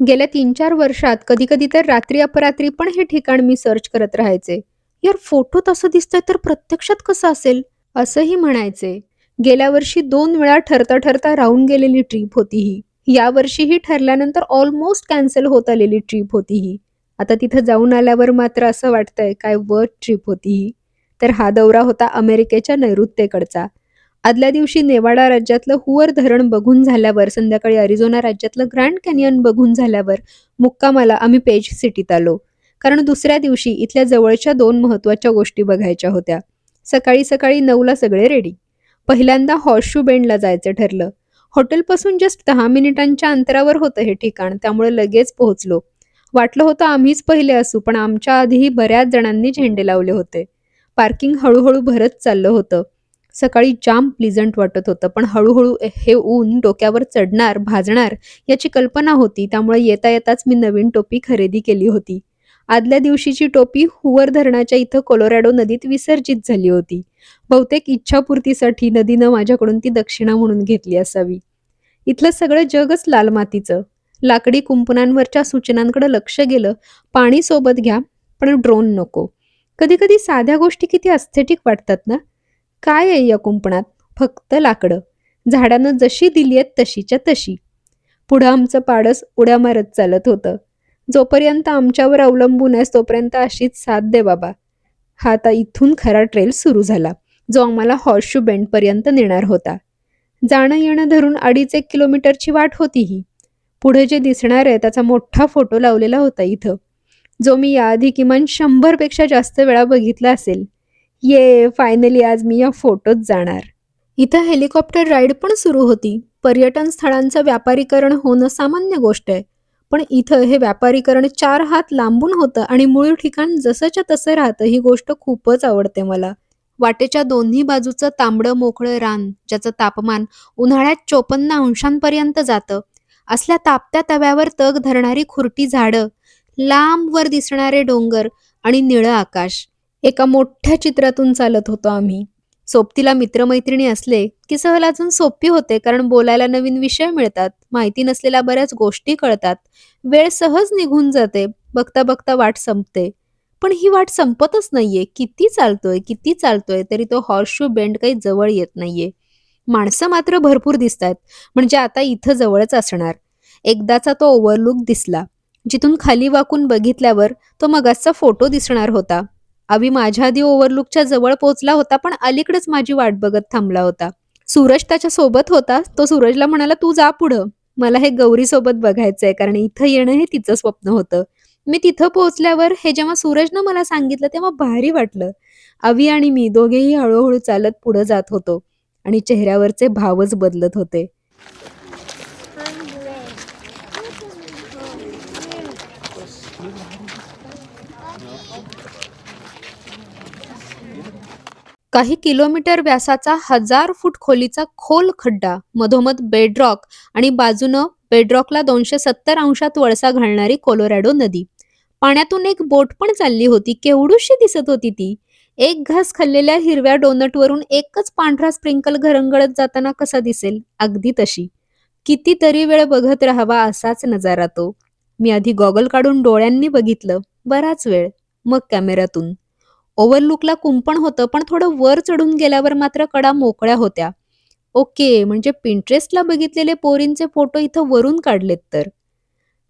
गेल्या तीन चार वर्षात कधी कधी तर रात्री अपरात्री पण हे ठिकाण मी सर्च करत राहायचे. यार फोटोत असं दिसतंय तर प्रत्यक्षात कसं असेल? असंही म्हणायचे. गेल्या वर्षी दोन वेळा ठरता ठरता राहून गेलेली ट्रिप होती ही. या वर्षीही ठरल्यानंतर ऑलमोस्ट कॅन्सल होत आलेली ट्रिप होती ही. आता तिथं जाऊन आल्यावर मात्र असं वाटतंय काय वर्थ ट्रिप होती ही. तर हा दौरा होता अमेरिकेच्या नैऋत्येकडचा. आदल्या दिवशी नेवाडा राज्यातलं हुवर धरण बघून झाल्यावर संध्याकाळी अरिझोना राज्यातलं ग्रँड कॅनियन बघून झाल्यावर मुक्कामाला आम्ही पेज सिटीत आलो. कारण दुसऱ्या दिवशी इथल्या जवळच्या दोन महत्त्वाच्या गोष्टी बघायच्या होत्या. सकाळी सकाळी नऊला सगळे रेडी पहिल्यांदा हॉर्शू बेंडला जायचं ठरलं. हॉटेलपासून जस्ट दहा मिनिटांच्या अंतरावर होतं हे ठिकाण त्यामुळे लगेच पोहोचलो. वाटलं होतं आम्हीच पहिले असू पण आमच्या आधीही बऱ्याच जणांनी झेंडे लावले होते. पार्किंग हळूहळू भरत चाललं होतं. सकाळी जाम प्लिझंट वाटत होतं. पण हळूहळू हे ऊन डोक्यावर चढणार भाजणार याची कल्पना होती. त्यामुळे येता येताच मी नवीन टोपी खरेदी केली होती. आदल्या दिवशीची टोपी हुवर धरणाच्या इथं कोलोरॅडो नदीत विसर्जित झाली होती. बहुतेक इच्छापूर्तीसाठी नदीनं माझ्याकडून ती दक्षिणा म्हणून घेतली असावी. इथलं सगळं जगच लाल मातीचं. लाकडी कुंपणांवरच्या सूचनांकडे लक्ष गेलं. पाणी सोबत घ्या पण ड्रोन नको. कधी कधी साध्या गोष्टी किती अस्थेटिक वाटतात ना? काय आहे या कुंपणात? फक्त लाकडं. झाडानं जशी दिली आहेत तशीच्या तशी. पुढं आमचं पाडस उड्या मारत चालत होतं. जोपर्यंत आमच्यावर अवलंबून आहेस तोपर्यंत अशीच साथ दे बाबा. हा आता इथून खरा ट्रेल सुरू झाला जो आम्हाला हॉर्शू बेंडपर्यंत नेणार होता. जाणं येणं धरून अडीच एक किलोमीटरची वाट होती ही. पुढे जे दिसणार आहे त्याचा मोठा फोटो लावलेला होता इथं. जो मी याआधी किमान शंभरपेक्षा जास्त वेळा बघितला असेल. ये फायनली आज मी या फोटोत जाणार. इथं हेलिकॉप्टर राईड पण सुरू होती. पर्यटन स्थळांचं व्यापारीकरण होणं सामान्य गोष्ट आहे. पण इथं हे व्यापारीकरण चार हात लांबून होतं आणि मूळ ठिकाण जसंच्या तसं राहतं ही गोष्ट खूपच आवडते मला. वाटेच्या दोन्ही बाजूचं तांबडं मोकळं रान ज्याचं तापमान उन्हाळ्यात चोपन्न अंशांपर्यंत जातं. असल्या तापत्या तव्यावर तग धरणारी खुरटी झाडं लांबवर दिसणारे डोंगर आणि निळं आकाश. एका मोठ्या चित्रातून चालत होतो आम्ही. सोबतीला मित्रमैत्रिणी असले की सहल अजून सोपी होते कारण बोलायला नवीन विषय मिळतात माहिती नसलेल्या बऱ्याच गोष्टी कळतात. वेळ सहज निघून जाते बघता बघता वाट संपते. पण ही वाट संपतच नाहीये. किती चालतोय किती चालतोय तरी तो हॉर्सशू बेंड काही जवळ येत नाहीये. माणसं मात्र भरपूर दिसतात म्हणजे आता इथं जवळच असणार. एकदाचा तो ओव्हरलुक दिसला. जिथून खाली वाकून बघितल्यावर तो मगाचा फोटो दिसणार होता. अवी माझ्या आधी ओव्हरलुकच्या जवळ पोहोचला होता पण अलीकडेच माझी वाट बघत थांबला होता. सूरज त्याच्या सोबत होता. तो सूरजला म्हणाला तू जा पुढं. मला हे गौरी सोबत बघायचंय कारण इथं येणं हे तिचं स्वप्न होतं. मी तिथं पोहोचल्यावर हे जेव्हा सूरजनं मला सांगितलं तेव्हा भारी वाटलं. अवी आणि मी दोघेही हळूहळू चालत पुढे जात होतो आणि चेहऱ्यावरचे भावच बदलत होते. काही किलोमीटर व्यासाचा हजार फूट खोलीचा खोल खड्डा मधोमध बेडरॉक आणि बाजूनं बेडरॉकला दोनशे सत्तर अंशात वळसा घालणारी कोलोरॅडो नदी. पाण्यातून एक बोट पण चालली होती केवढूशी दिसत होती ती? एक घास खाल्लेल्या हिरव्या डोनटवरून एकच पांढरा स्प्रिंकल घरंगळत जाताना कसा दिसेल? अगदी तशी. कितीतरी वेळ बघत राहावा असाच नजारा तो. मी आधी गॉगल काढून डोळ्यांनी बघितलं. बराच वेळ. मग कॅमेऱ्यातून. ओव्हरलुकला कुंपण होतं पण थोडं वर चढून गेल्यावर मात्र कडा मोकळ्या होत्या. ओके म्हणजे पिंटरेस्टला बघितलेले पोरींचे फोटो इथं वरून काढलेत तर.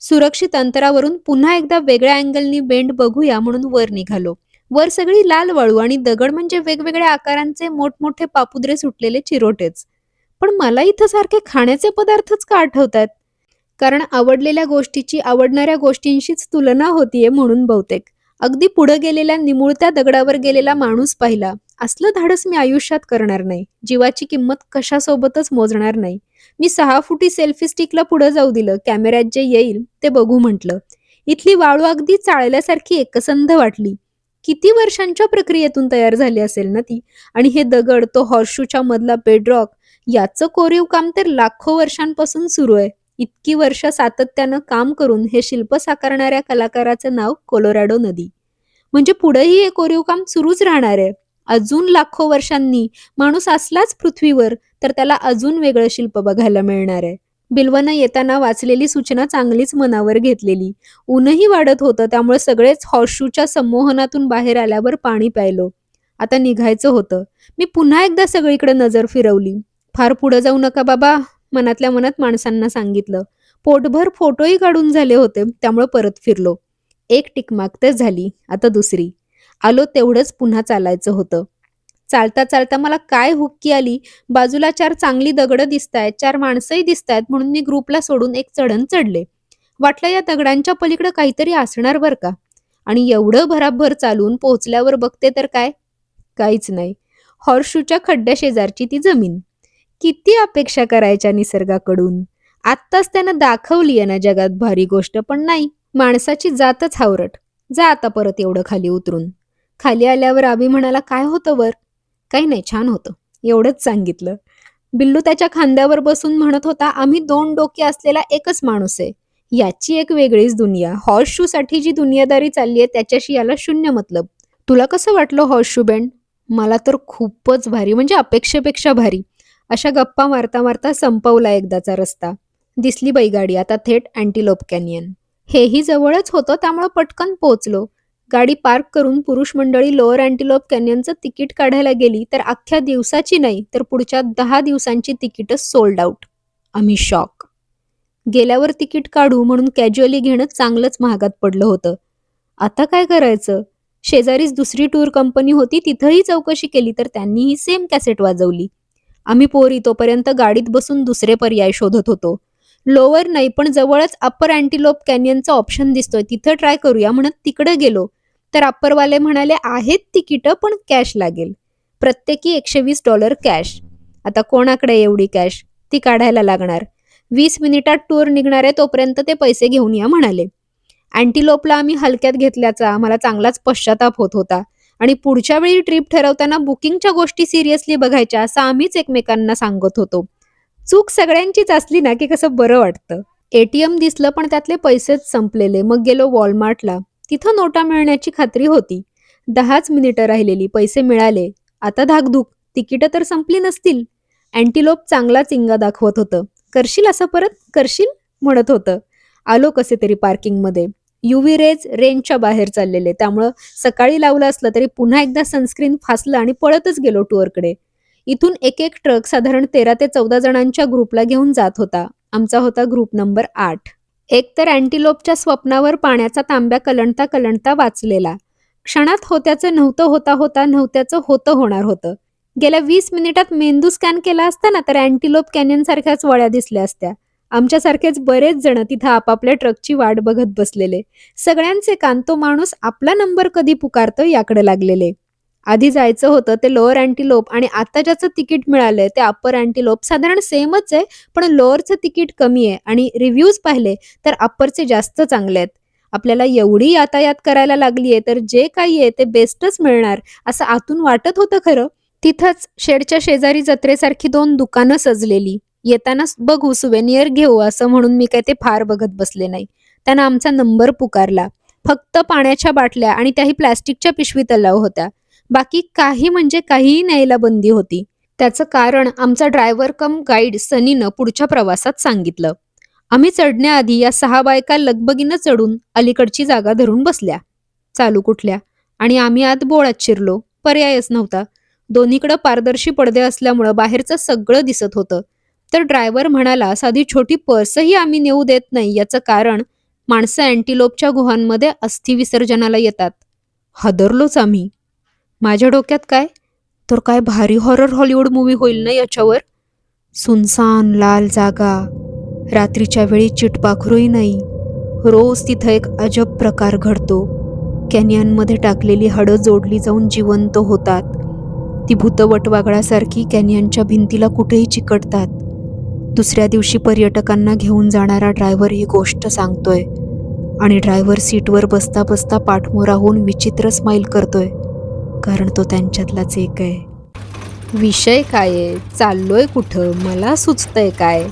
सुरक्षित अंतरावरून पुन्हा एकदा वेगळ्या अँगलनी बेंड बघूया म्हणून वर निघालो. वर सगळी लाल वाळू आणि दगड म्हणजे वेगवेगळ्या आकारांचे मोठमोठे पापुद्रे सुटलेले चिरोटेच. पण मला इथं सारखे खाण्याचे पदार्थच का आठवतात कारण आवडलेल्या गोष्टीची आवडणाऱ्या गोष्टींशीच तुलना होतीये म्हणून बहुतेक. अगदी पुढे गेलेल्या निमुळत्या दगडावर गेलेला माणूस पाहिला. असलं धाडस मी आयुष्यात करणार नाही. जीवाची किंमत कशासोबतच मोजणार नाही. मी सहा फुटी सेल्फी स्टिकला पुढे जाऊ दिलं. कॅमेऱ्यात जे येईल ते बघू म्हटलं. इथली वाळू अगदी चाळल्यासारखी एकसंध वाटली. किती वर्षांच्या प्रक्रियेतून तयार झाली असेल ना ती? आणि हे दगड तो हॉर्शूच्या मधला बेडरॉक याचं कोरीव काम तर लाखो वर्षांपासून सुरू आहे. इतकी वर्ष सातत्यानं काम करून हे शिल्प साकारणाऱ्या कलाकाराचं नाव कोलोरॅडो नदी. म्हणजे पुढेही हे कोरीव काम सुरूच राहणार आहे. अजून लाखो वर्षांनी माणूस असलाच पृथ्वीवर तर त्याला अजून वेगळं शिल्प बघायला मिळणार आहे. बिल्वानं येताना वाचलेली सूचना चांगलीच मनावर घेतलेली. ऊनही वाढत होतं त्यामुळे सगळेच हॉशूच्या संमोहनातून बाहेर आल्यावर पाणी प्यायलो. आता निघायचं होतं. मी पुन्हा एकदा सगळीकडे नजर फिरवली. फार पुढे जाऊ नका बाबा. मनातल्या मनात माणसांना सांगितलं. पोटभर फोटोही काढून झाले होते त्यामुळे परत फिरलो. एक टिकमाक तर झाली आता दुसरी. आलो तेवढंच पुन्हा चालायचं होतं. चालता चालता मला काय हुक्की आली? बाजूला चार चांगली दगडं दिसतायत चार माणसंही दिसतायत म्हणून मी ग्रुपला सोडून एक चढण चढले. वाटलं या दगडांच्या पलीकडे काहीतरी असणार बर का? आणि एवढं भराभर चालून पोहोचल्यावर बघते तर काय? काहीच नाही. हॉर्शूच्या खड्ड्या शेजारची ती जमीन. किती अपेक्षा करायच्या निसर्गाकडून? आत्ताच त्यानं दाखवली आहे ना जगात भारी गोष्ट पण नाही माणसाची जातच हावरट. जा आता परत एवढं खाली उतरून. खाली आल्यावर आबी म्हणाला काय होतं वर? काही नाही छान होतं. एवढंच सांगितलं. बिल्लू त्याच्या खांद्यावर बसून म्हणत होता आम्ही दोन डोके असलेला एकच माणूस आहे. याची एक वेगळीच दुनिया. हॉर्स शू साठी जी दुनियादारी चालली आहे त्याच्याशी याला शून्य मतलब. तुला कसं वाटलं हॉर्स शू बँड मला तर खूपच भारी म्हणजे अपेक्षेपेक्षा भारी. अशा गप्पा मारता मारता संपवला एकदाचा रस्ता. दिसली बैगाडी आता थेट अँटीलोप कॅनियन हेही जवळच होतं त्यामुळं पटकन पोहोचलो. गाडी पार्क करून पुरुष मंडळी लोअर अँटीलोप कॅनियनचं तिकीट काढायला गेली तर अख्ख्या दिवसाची नाही तर पुढच्या दहा दिवसांची तिकीटं सोल्ड आउट आम्ही शॉक गेल्यावर तिकीट काढू म्हणून कॅज्युअली घेणं चांगलंच महागात पडलं होतं. आता काय करायचं? शेजारीच दुसरी टूर कंपनी होती तिथंही चौकशी केली तर त्यांनीही सेम कॅसेट वाजवली. आम्ही पोरी तोपर्यंत गाडीत बसून दुसरे पर्याय शोधत होतो. लोअर नाही पण जवळच अप्पर अँटीलोप कॅनियनचा ऑप्शन दिसतोय. तिथं ट्राय करूया म्हणत तिकडे गेलो. तर अप्परवाले म्हणाले आहेत तिकीटं पण कॅश लागेल. प्रत्येकी एकशे वीस डॉलर कॅश. आता कोणाकडे एवढी कॅश? ती काढायला लागणार. वीस मिनिटात टूर निघणार आहे तोपर्यंत ते पैसे घेऊन या म्हणाले. अँटीलोपला आम्ही हलक्यात घेतल्याचा आम्हाला चांगलाच पश्चाताप होत होता. आणि पुढच्या वेळी ट्रिप ठरवताना बुकिंगच्या गोष्टी सिरियसली बघायच्या असं आम्हीच एकमेकांना सांगत होतो. चूक सगळ्यांचीच असली ना की कसं बरं वाटतं. एटीएम दिसलं पण त्यातले पैसेच संपलेले. मग गेलो वॉलमार्टला तिथं नोटा मिळण्याची खात्री होती. दहाच मिनिटं राहिलेली. पैसे मिळाले. आता धाकधूक. तिकीटं तर संपली नसतील. अँटीलोप चांगला चिंगा दाखवत होतं. करशील असं परत? करशील? म्हणत होतं. आलो कसे तरी पार्किंगमध्ये युव्ही रेज रेंजच्या बाहेर चाललेले. त्यामुळं सकाळी लावलं असलं तरी पुन्हा एकदा सनस्क्रीन फासलं आणि पळतच गेलो टूरकडे इथून एक एक ट्रक साधारण तेरा ते चौदा जणांच्या ग्रुपला घेऊन जात होता. आमचा होता ग्रुप नंबर आठ. एक तर अँटीलोपच्या स्वप्नावर पाण्याचा तांब्या कलंडता कलंडता वाचलेला. क्षणात होत्याचं नव्हतं होता होता नव्हत्याचं होतं होणार होतं. गेल्या वीस मिनिटात मेंदू स्कॅन केला असता ना तर अँटीलोप कॅनियन सारख्याच वळ्या दिसल्या असत्या. आमच्यासारखेच बरेच जण तिथं आपापल्या ट्रकची वाट बघत बसलेले. सगळ्यांचे कान तो माणूस आपला नंबर कधी पुकारतो याकडे लागलेले. आधी जायचं होतं ते लोअर अँटीलोप आणि आता ज्याचं तिकीट मिळालंय ते अप्पर अँटीलोप. साधारण सेमच आहे पण लोअरचं तिकीट कमी आहे आणि रिव्ह्यूज पाहिले तर अप्परचे जास्त चांगले आहेत. आपल्याला एवढी यातायात करायला लागली आहे तर जे काही आहे ते बेस्टच मिळणार असं आतून वाटत होतं खरं. तिथंच शेडच्या शेजारी जत्रेसारखी दोन दुकानं सजलेली. येतानाच बघू सुवेनियर घेऊ असं म्हणून मी काय ते फार बघत बसले नाही. त्यानं आमचा नंबर पुकारला. फक्त पाण्याच्या बाटल्या आणि त्याही प्लॅस्टिकच्या पिशवीत अलाव होत्या. बाकी काही म्हणजे काहीही न्यायला बंदी होती. त्याचं कारण आमचा ड्रायव्हर कम गाईड सनीनं पुढच्या प्रवासात सांगितलं. आम्ही चढण्याआधी या सहा बायका लगबगीनं चढून अलीकडची जागा धरून बसल्या. चालू कुठल्या? आणि आम्ही आत बोळात शिरलो. पर्यायच नव्हता. दोन्हीकडं पारदर्शी पडदे असल्यामुळं बाहेरचं सगळं दिसत होतं. तर ड्रायव्हर म्हणाला साधी छोटी पर्सही आम्ही नेऊ देत नाही. याचं कारण माणसं अँटीलोपच्या गुहांमध्ये अस्थि विसर्जनाला येतात. हादरलोच आम्ही. माझ्या डोक्यात काय? तर काय भारी हॉरर हॉलिवूड मूवी होईल ना याच्यावर? सुनसान लाल जागा. रात्रीच्या वेळी चिटपाखरूही नाही. रोज तिथं एक अजब प्रकार घडतो. कॅनियनमध्ये टाकलेली हडं जोडली जाऊन जिवंत होतात. ती भूतवटवागळासारखी कॅनियनच्या भिंतीला कुठेही चिकटतात. दुसऱ्या दिवशी पर्यटकांना घेऊन जाणारा ड्रायव्हर ही गोष्ट सांगतोय आणि ड्रायव्हर सीटवर बसता बसता पाठमोरा होऊन विचित्र स्माईल करतोय कारण तो त्यांच्यातलाच एक आहे. विषय काय आहे? चाललोय कुठं? मला सुचतंय काय?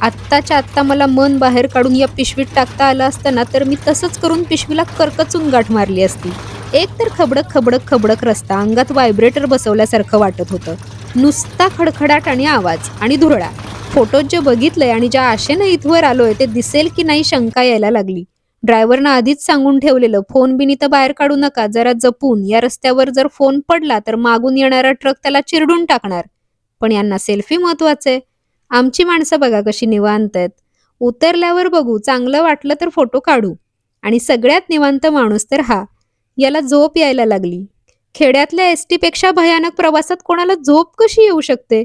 आत्ताच्या आत्ता मला मन बाहेर काढून या पिशवीत टाकता आलं असतं ना तर मी तसंच करून पिशवीला करकचून गाठ मारली असती. एक तर खबडक खबडक खबडक रस्ता अंगात व्हायब्रेटर बसवल्यासारखं वाटत होतं. नुसता खडखडाट आणि आवाज आणि धुरळा. फोटोत जे बघितलंय आणि ज्या आशेनं इथवर आलोय ते दिसेल की नाही शंका यायला लागली. ड्रायव्हरनं आधीच सांगून ठेवलेलं फोन बिन इथं बाहेर काढू नका जरा जपून या रस्त्यावर जर फोन पडला तर मागून येणारा ट्रक त्याला चिरडून टाकणार. पण यांना सेल्फी महत्त्वाचे आमची माणसं बघा कशी निवांत आहेत. उतरल्यावर बघू चांगलं वाटलं तर फोटो काढू. आणि सगळ्यात निवांत माणूस तर हा याला झोप यायला लागली. खेड्यातल्या एसपेक्षा भयानक प्रवासात कोणाला झोप कशी येऊ शकते?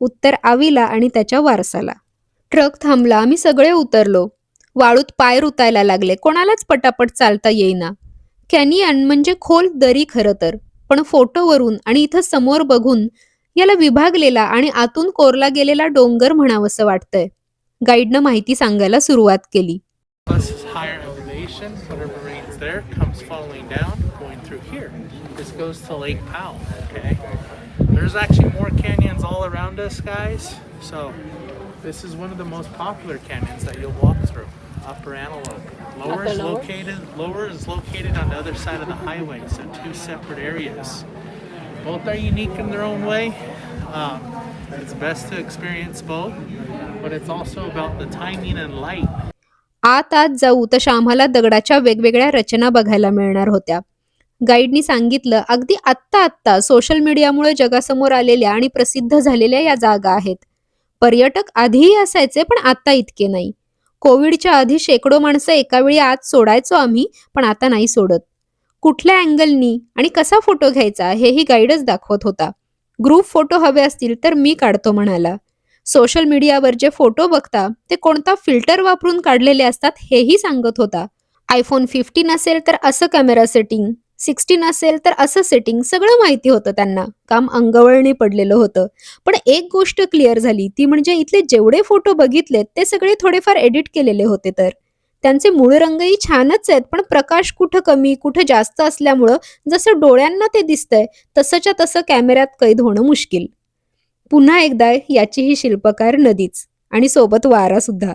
उत्तर आवीला आणि त्याच्या वारसाला. ट्रक थांबला आम्ही सगळे उतरलो. वाळूत पाय रुतायला लागले. कोणालाच पटापट चालता येईना. कॅनियन म्हणजे खोल दरी खरं तर. पण फोटोवरून आणि इथं समोर बघून याला विभागलेला आणि आतून कोरला गेलेला डोंगर म्हणावंसं वाटतंय. गाईडनं माहिती सांगायला सुरुवात केली. Higher whatever rain's there comes falling down, going through here. This goes to Lake Powell, okay? There's actually more canyons all around us, guys. So this is one of the most popular canyons that you'll walk through. Upper Antelope. Lower is located lower is located on the other side of the highway, so two separate areas. Both are unique in their own way. Um, it's best to experience both, but it's also about the timing and light. आत आत जाऊ तशा आम्हाला दगडाच्या वेगवेगळ्या रचना बघायला मिळणार होत्या. गाईडनी सांगितलं अगदी आत्ता आत्ता सोशल मीडियामुळे जगासमोर आलेल्या आणि प्रसिद्ध झालेल्या या जागा आहेत. पर्यटक आधीही असायचे पण आता इतके नाही. कोविडच्या आधी शेकडो माणसं एका वेळी आत सोडायचो आम्ही पण आता नाही सोडत. कुठल्या अँगलनी आणि कसा फोटो घ्यायचा हेही गाईडच दाखवत होता. ग्रुप फोटो हवे असतील तर मी काढतो म्हणाला. सोशल मीडियावर जे फोटो बघता ते कोणता फिल्टर वापरून काढलेले असतात हेही सांगत होता. आयफोन फिफ्टीन असेल तर असं कॅमेरा सेटिंग सिक्स्टीन असेल तर असं सेटिंग सगळं माहिती होतं त्यांना. काम अंगवळणी पडलेलं होतं. पण एक गोष्ट क्लिअर झाली ती म्हणजे इथले जेवढे फोटो बघितलेत ते सगळे थोडेफार एडिट केलेले होते तर. त्यांचे मूळ रंगही छानच आहेत पण प्रकाश कुठं कमी कुठं जास्त असल्यामुळं जसं डोळ्यांना ते दिसतंय तसंच्या तसं कॅमेऱ्यात कैद होणं मुश्किल. पुन्हा एकदा याची ही शिल्पकार नदीच आणि सोबत वारा सुद्धा.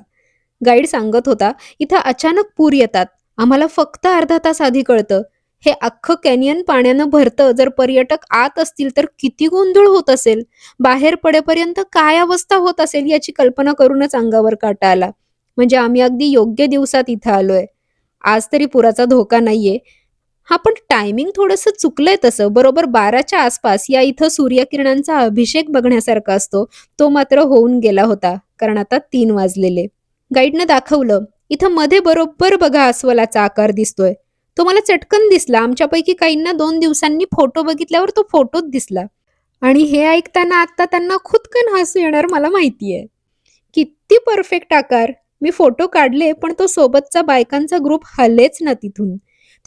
गाईड सांगत होता इथं अचानक पूर येतात. आम्हाला फक्त अर्धा तास आधी कळतं. हे अख्खं कॅनियन पाण्यानं भरतं. जर पर्यटक आत असतील तर किती गोंधळ होत असेल? बाहेर पडेपर्यंत काय अवस्था होत असेल याची कल्पना करूनच अंगावर काटा आला. म्हणजे आम्ही अगदी योग्य दिवसात इथं आलोय. आज तरी पुराचा धोका नाहीये. हा पण टायमिंग थोडंसं चुकलंय तसं. बरोबर बाराच्या आसपास या इथं सूर्यकिरणांचा अभिषेक बघण्यासारखा असतो. तो मात्र होऊन गेला होता कारण आता तीन वाजलेले. गाईडनं दाखवलं इथं मध्ये बरोबर बघा अस्वलाचा आकार दिसतोय. तो मला चटकन दिसला. आमच्यापैकी काहींना दोन दिवसांनी फोटो बघितल्यावर तो फोटोच दिसला. आणि हे ऐकताना आता त्यांना खुदकन हसू येणार मला माहितीये. किती परफेक्ट आकार. मी फोटो काढले पण तो सोबतचा बायकांचा ग्रुप हलेच ना तिथून.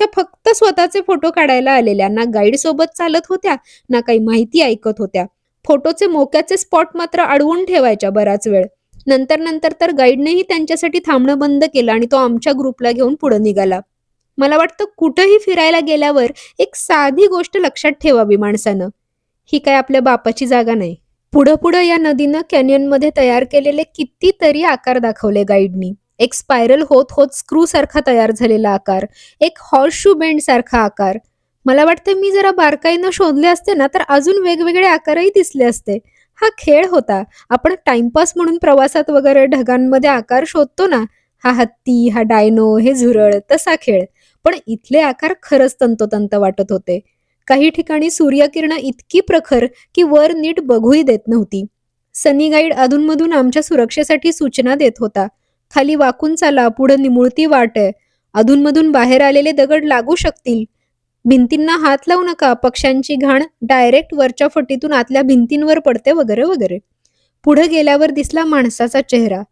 त्या फक्त स्वतःचे फोटो काढायला आलेल्या ना गाईड सोबत चालत होत्या ना काही माहिती ऐकत होत्या. फोटोचे मोक्याचे स्पॉट मात्र अडवून ठेवायच्या बराच वेळ. नंतर नंतर तर गाईडनेही त्यांच्यासाठी थांबणं बंद केलं आणि तो आमच्या ग्रुपला घेऊन पुढे निघाला. मला वाटतं कुठंही फिरायला गेल्यावर एक साधी गोष्ट लक्षात ठेवावी माणसानं. ही काय आपल्या बापाची जागा नाही. पुढं पुढं या नदीनं कॅनियनमध्ये तयार केलेले कितीतरी आकार दाखवले गाईडनी एक स्पायरल होत होत स्क्रू सारखा तयार झालेला आकार एक हॉर्स शू बेंड सारखा आकार. मला वाटतं मी जरा बारकाईनं शोधले असते ना तर अजून वेगवेगळे आकारही दिसले असते. हा खेळ होता. आपण टाइमपास म्हणून प्रवासात वगैरे ढगांमध्ये आकार शोधतो ना हा हत्ती हा डायनो हे झुरळ तसा खेळ. पण इथले आकार खरंच तंतोतंत वाटत होते. काही ठिकाणी सूर्यकिरणं इतकी प्रखर की वर नीट बघूही देत नव्हती. सनी गाईड अधूनमधून आमच्या सुरक्षेसाठी सूचना देत होता. खाली वाकून चाला पुढे निमुळती वाट. आहे अधूनमधून बाहेर आलेले दगड लागू शकतील. भिंतींना हात लावू नका. पक्ष्यांची घाण डायरेक्ट वरच्या फटीतून आतल्या भिंतींवर पडते वगैरे वगैरे. पुढे गेल्यावर दिसला माणसाचा चेहरा.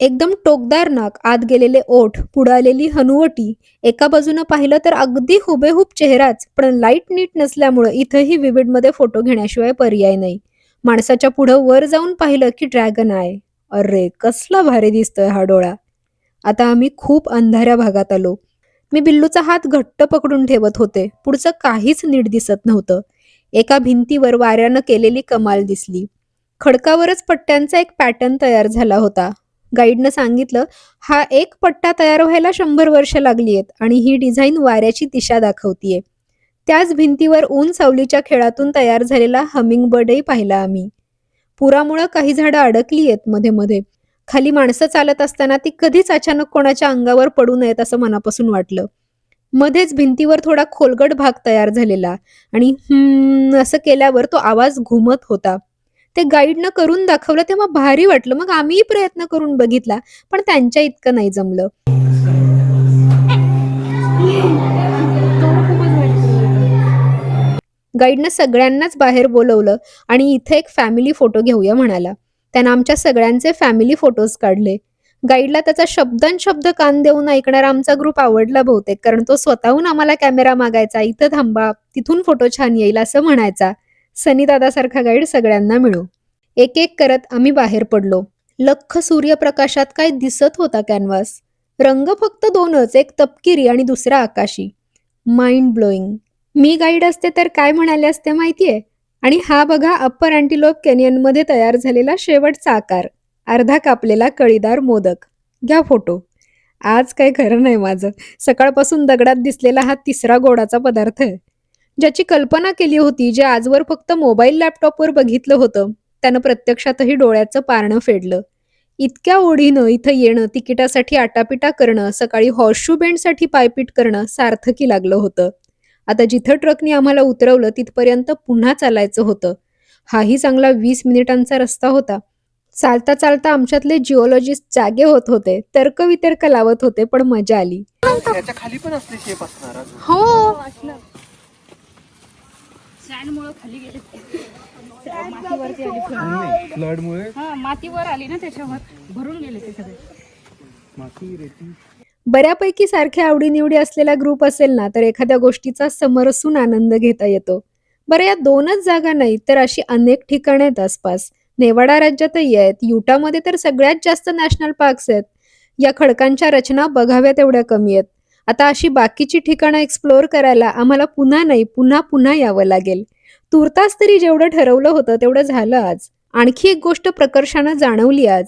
एकदम टोकदार नाक आत गेलेले ओठ पुढे आलेली हनुवटी. एका बाजूनं पाहिलं तर अगदी हुबेहूब चेहराच पण लाइट नीट नसल्यामुळं इथंही विविडमध्ये फोटो घेण्याशिवाय पर्याय नाही. माणसाच्या पुढं वर जाऊन पाहिलं की ड्रॅगन आहे अरे कसला भारी दिसतोय हा डोळा. आता आम्ही खूप अंधाऱ्या भागात आलो. मी बिल्लूचा हात घट्ट पकडून ठेवत होते. पुढचं काहीच नीट दिसत नव्हतं. एका भिंतीवर वाऱ्यानं केलेली कमाल दिसली. खडकावरच पट्ट्यांचा एक पॅटर्न तयार झाला होता. गाईडनं सांगितलं हा एक पट्टा तयार व्हायला शंभर वर्ष लागली आहेत आणि ही डिझाईन वाऱ्याची दिशा दाखवतीये. त्याच भिंतीवर ऊन सावलीच्या खेळातून तयार झालेला हमिंग बर्डही पाहिला आम्ही. पुरामुळं काही झाडं अडकली आहेत मध्ये मध्ये. खाली माणसं चालत असताना ती कधीच अचानक कोणाच्या अंगावर पडू नयेत असं मनापासून वाटलं. मध्येच भिंतीवर थोडा खोलगट भाग तयार झालेला आणि हम्म असं केल्यावर तो आवाज घुमत होता. ते गाईडनं करून दाखवलं तेव्हा भारी वाटलं. मग आम्हीही प्रयत्न करून बघितला पण त्यांच्या इतकं नाही जमलं. गाईडनं सगळ्यांनाच बाहेर बोलवलं आणि इथे एक फॅमिली फोटो घेऊया म्हणाला. त्यानं आमच्या सगळ्यांचे फॅमिली फोटोज काढले. गाईडला त्याचा शब्दन शब्द कान देऊन ऐकणारा आमचा ग्रुप आवडला बहुतेक कारण तो स्वतःहून आम्हाला कॅमेरा मागायचा इथं थांबा तिथून फोटो छान येईल असं म्हणायचा. सनी दादासारखा गाईड सगळ्यांना मिळू. एक एक करत आम्ही बाहेर पडलो. लख्ख सूर्यप्रकाशात काय दिसत होता कॅनव्हास रंग फक्त दोनच एक तपकिरी आणि दुसरा आकाशी. माइंड ब्लोईंग मी गाईड असते तर काय म्हणाले असते माहितीये? आणि हा बघा अप्पर अँटीलोप कॅनियनमध्ये तयार झालेला शेवटचा आकार अर्धा कापलेला कळीदार मोदक. घ्या फोटो आज काय खरं नाही माझं. सकाळपासून दगडात दिसलेला हा तिसरा गोडाचा पदार्थ आहे. ज्याची कल्पना केली होती जे आजवर फक्त मोबाईल लॅपटॉपवर बघितलं होतं त्यानं प्रत्यक्षातही डोळ्याचं पारणं फेडलं. इतक्या ओढीनं इथं येणं तिकिटासाठी आटापिटा करणं सकाळी हॉर्सशू बँडसाठी पायपीट करणं सार्थकी लागलं होतं. आता जिथं ट्रकनी आम्हाला उतरवलं तिथपर्यंत पुन्हा चालायचं होतं. हाही चांगला वीस मिनिटांचा रस्ता होता. चालता चालता आमच्यातले जिओलॉजिस्ट जागे होत होते तर्कवितर्क लावत होते पण मजा आली. त्याच्याखाली पण असले शेप असणार हो. खाली गेले. मातीवरती आली. फ्लड. फ्लड मुळे हा मातीवर आली ना त्याच्यावर. भरून गेले ते सगळे. माती रेती. बऱ्यापैकी सारख्या आवडीनिवडी असलेला ग्रुप असेल ना तर एखाद्या गोष्टीचा समरसून आनंद घेता येतो. बरं या दोनच जागा नाहीत तर अशी अनेक ठिकाणं आहेत आसपास. नेवाडा राज्यातही आहेत युटामध्ये तर सगळ्यात जास्त नॅशनल पार्क्स आहेत. या खडकांच्या रचना बघाव्या तेवढ्या कमी आहेत. आता अशी बाकीची ठिकाणं एक्सप्लोअर करायला आम्हाला पुन्हा नाही पुन्हा पुन्हा यावं लागेल. तुर्तास तरी जेवढं ठरवलं होतं तेवढं झालं आज. आणखी एक गोष्ट प्रकर्षानं जाणवली आज.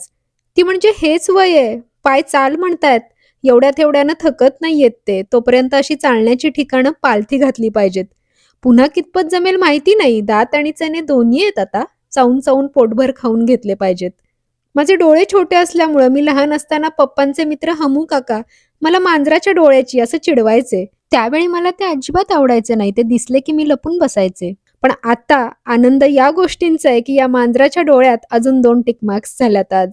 ती म्हणजे हेच वय आहे. पाय चाल म्हणतायत. एवढ्या तेवढ्यानं थकत नाही येत ते. तोपर्यंत अशी चालण्याची ठिकाणं पालथी घातली पाहिजेत. पुन्हा कितपत जमेल माहिती नाही. दात आणि चणे दोन्ही आहेत आता. चावून चावून पोटभर खाऊन घेतले पाहिजेत. माझे डोळे छोटे असल्यामुळं मी लहान असताना पप्पांचे मित्र हमू काका मला मांजराच्या डोळ्याची असं चिडवायचे. त्यावेळी मला ते अजिबात आवडायचे नाही. ते दिसले की मी लपून बसायचे. पण आता आनंद या गोष्टींचा आहे की या मांजराच्या डोळ्यात अजून दोन टिकमार्क्स झाल्यात आज.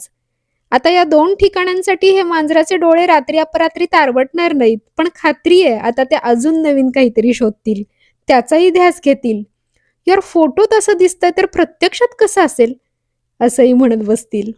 आता या दोन ठिकाणांसाठी हे मांजराचे डोळे रात्री अपरात्री तारवटणार नाहीत पण खात्री आहे आता ते अजून नवीन काहीतरी शोधतील त्याचाही ध्यास घेतील. यार फोटोत तसं दिसतंय तर प्रत्यक्षात कसं असेल? असंही म्हणत बसतील.